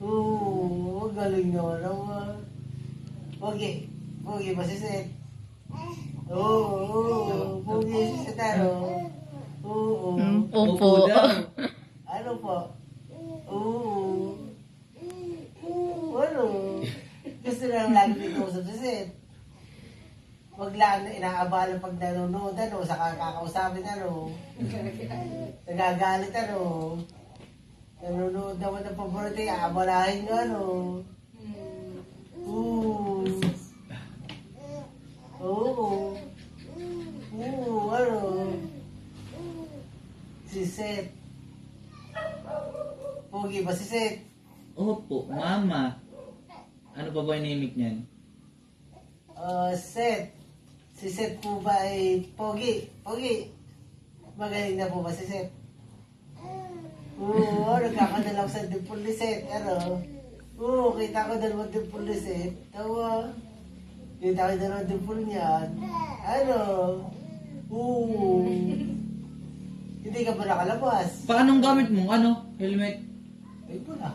Oo, galing naman naman. Pogi. Pogi ba si Seth? Oo, oo. Pogi si Seth ano? Oo. Mm, Opo. Ano po? Oo. Ano? Gusto lang lagi dito sa si Seth. Huwag lang na inaabala pag nanonood ano, sa kakakausapin ano. Nagagalit ano. Paborito, aabalahin nyo ano. Oo. Oo. Oo, ano. Si Seth. Pogi ba si Seth? Opo, mama. Ano pa ba yung nimik niyan? Uh, Seth. Si Seth po ba ay Pogi? Pogi. Magaling na po ba si Seth? Oo, nagkakadalaw sa Seth. Ano? Oo, kita ko dalawang Seth. Tawa. Kita ko dalawang dimple niyan. Ano? Oo. Hindi ka ba nakalabas? Paanong gamit mo? Ano? Helmet? Ay, wala.